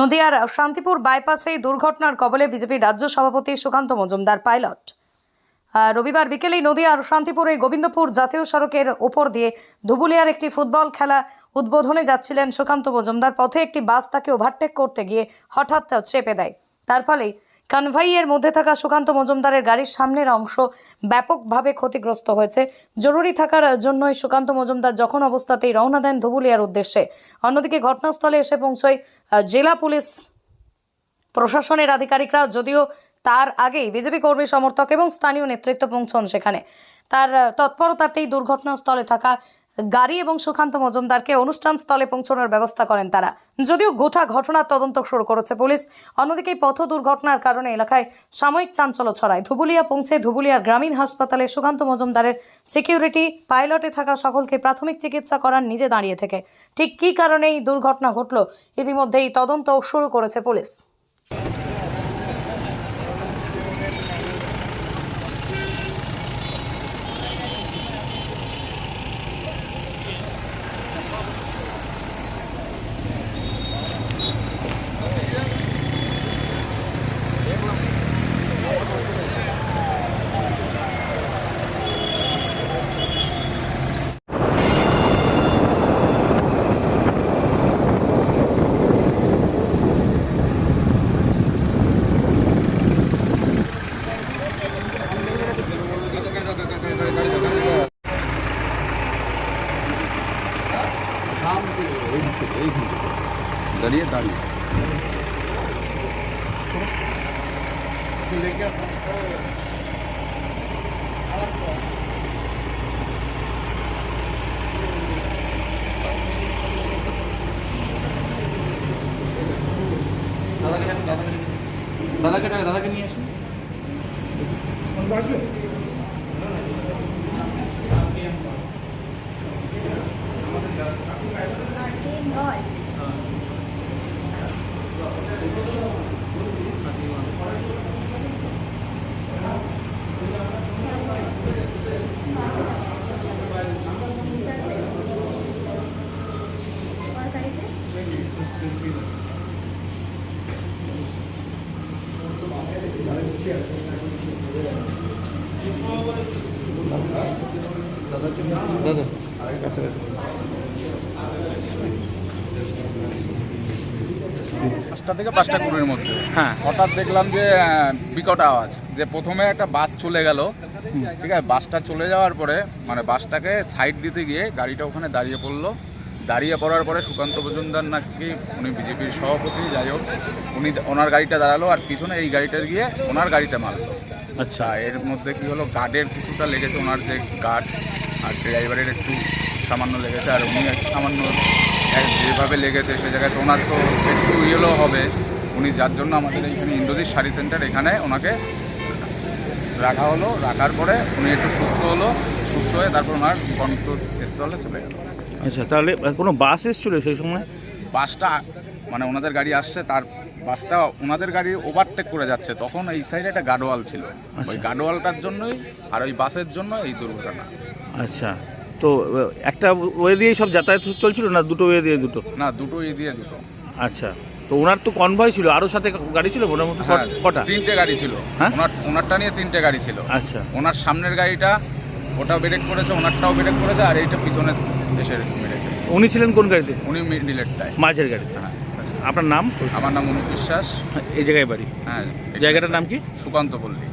নদিয়ার শান্তিপুর বাইপাসে দুর্ঘটনার কবলে বিজেপির রাজ্য সভাপতি সুকান্ত মজুমদার পাইলট। রবিবার বিকেলেই নদিয়ার শান্তিপুরে গোবিন্দপুর জাতীয় সড়কের ওপর দিয়ে ধুবুলিয়ার একটি ফুটবল খেলা উদ্বোধনে যাচ্ছিলেন সুকান্ত মজুমদার। পথে একটি বাস তাকে ওভারটেক করতে গিয়ে হঠাৎ চেপে দেয়। তার ফলে কনভাইয়ের মধ্যে থাকা সুকান্ত মজুমদারের গাড়ির সামনের অংশ ব্যাপকভাবে ক্ষতিগ্রস্ত হয়েছে। জরুরি থাকার জন্যই সুকান্ত মজুমদার যখন অবস্থাতেই রওনা দেন ধুবুলিয়ার উদ্দেশ্যে, অন্যদিকে ঘটনাস্থলে এসে পৌঁছয় জেলা পুলিশ প্রশাসনের আধিকারিকরা, যদিও তার আগেই বিজেপি কর্মী সমর্থক এবং স্থানীয় নেতৃত্ব পৌঁছন সেখানে। তার তৎপরতাতেই দুর্ঘটনাস্থলে থাকা গাড়ি এবং সুকান্ত মজুমদারকে অনুষ্ঠান স্থলে পৌঁছানোর ব্যবস্থা করেন তারা। যদিও গোটা ঘটনার তদন্ত শুরু করেছে পুলিশ, অন্যদিকে পথ দুর্ঘটনার কারণে এলাকায় সাময়িক চাঞ্চল্য ছড়ায়। ধুবুলিয়া পৌঁছে ধুবুলিয়ার গ্রামীণ হাসপাতালে সুকান্ত মজুমদারের সিকিউরিটি পাইলটে থাকা সকলকে প্রাথমিক চিকিৎসা করার নিজে দাঁড়িয়ে থেকে। ঠিক কী কারণে এই দুর্ঘটনা ঘটল, ইতিমধ্যেই তদন্ত শুরু করেছে পুলিশ। দাঁড়িয়ে দাঁড়িয়ে দাদাকে ডাকুন, দাদাকে নিয়ে আসুন। দাদাকে ডাক দাদাকে নিয়ে আসুন mình thôi দাদা দাদা পাঁচটা থেকে পাঁচটা কুড়ির মধ্যে। হ্যাঁ। হঠাৎ দেখলাম যে বিকট আওয়াজ যে প্রথমে একটা বাস চলে গেল। ঠিক আছে বাসটা চলে যাওয়ার পরে মানে বাসটাকে সাইড দিতে গিয়ে গাড়িটা ওখানে দাঁড়িয়ে পড়ল। দাঁড়িয়ে পড়ার পরে সুকান্ত মজুমদার নাকি উনি বিজেপির সভাপতি যাই হোক উনি ওনার গাড়িটা দাঁড়াল আর পিছনে এই গাড়িটা গিয়ে ওনার গাড়িতে মারলো। আচ্ছা। এর মধ্যে কি হলো গার্ডের কিছুটা লেগেছে ওনার যে গার্ড আর ড্রাইভারের একটু সামান্য লেগেছে আর উনি একটু সামান্য যেভাবে লেগেছে সে জায়গায় তো ওনার তো একটু ইয়েলো হবে। উনি যার জন্য আমাদের এইখানে ইন্দ্রজিৎ শাড়ি সেন্টার এখানে ওনাকে রাখা হলো। রাখার পরে উনি একটু সুস্থ হলো। সুস্থ হয়ে তারপর ওনার কণ্ঠস্থলে চলে গেল। আচ্ছা তাহলে কোনো বাস এসেছিল সেই সময়? বাসটা মানে ওনাদের গাড়ি আসছে তার বাসটা ওনাদের গাড়ি ওভারটেক করে যাচ্ছে। তখন এই সাইডে একটা গাডোয়াল ছিল। ওই গাডোয়ালটার জন্যই আর ওই বাসের জন্য এই দুর্ঘটনা। আচ্ছা। তো একটা ওয়ে দিয়েই সব যাতায়াত চলছিল না দুটো ওয়ে দিয়ে দুটো? না দুটো ই দিয়ে দুটো। আচ্ছা তো ওনার তো কনভয় ছিল আরও সাথে গাড়ি ছিল মোটামুটি? হ্যাঁ কটা? তিনটে গাড়ি ছিল। হ্যাঁ? ওনার ওনারটা নিয়ে তিনটে গাড়ি ছিল। আচ্ছা। ওনার সামনের গাড়িটা ওটা ব্রেক করেছে ওনারটাও ব্রেক করেছে আর এইটা পিছনে এসে মেরেছে। উনি ছিলেন কোন গাড়িতে? উনি মিডিলেরটায় মাঝের গাড়িতে। হ্যাঁ আচ্ছা। আপনার নাম? আমার নাম অনুপ বিশ্বাস। এই জায়গায় বাড়ি? হ্যাঁ জায়গাটার নাম কি? সুকান্ত পল্লী।